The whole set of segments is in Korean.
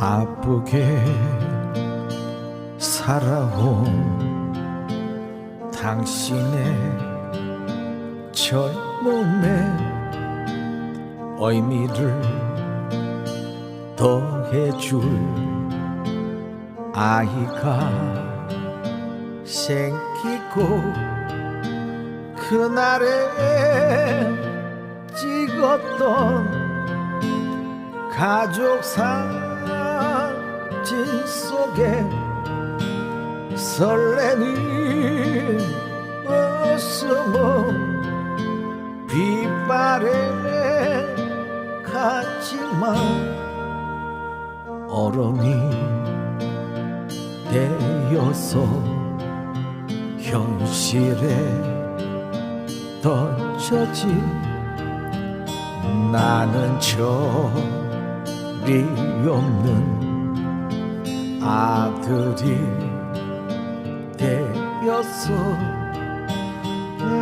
바쁘게 살아온 당신의 젊음의 의미를 더해줄 아이가 생기고 그날에 찍었던 가족 사진 속에 설레는 웃음은 빗바람에 갔지만 얼음이 되어서 현실에 던져진 나는 저리 없는 아들이 되었어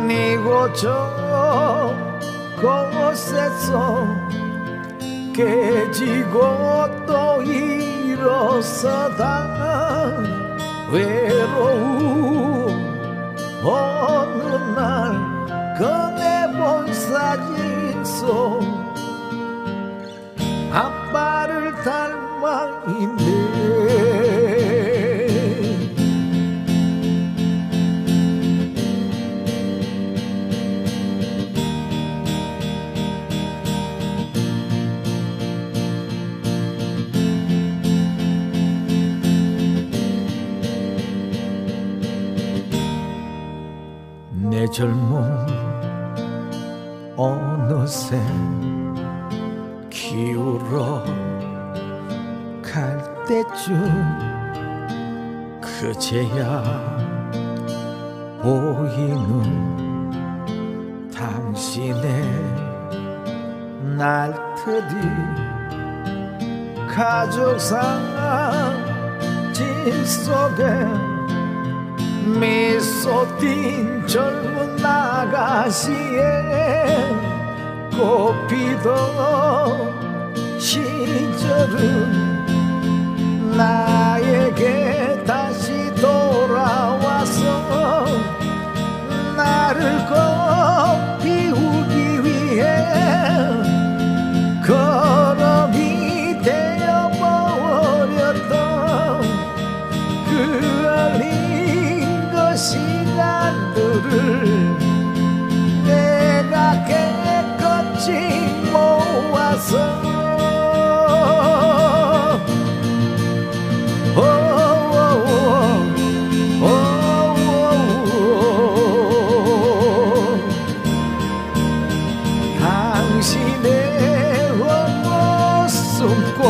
니고저 곳에서 깨지고 또 일어서다. 외로운 어느 날 꺼내본 사진 속 아빠를 닮아 있네 내 젊음 어느새 기울어 갈 때쯤 그제야 보이는 당신의 날들이 가족 사진 속에 미소 띈 젊은 아가씨의 꽃피던 시절은 나에게 시간들을 내가 깨끗이 모아서. 당신의 옷 숨고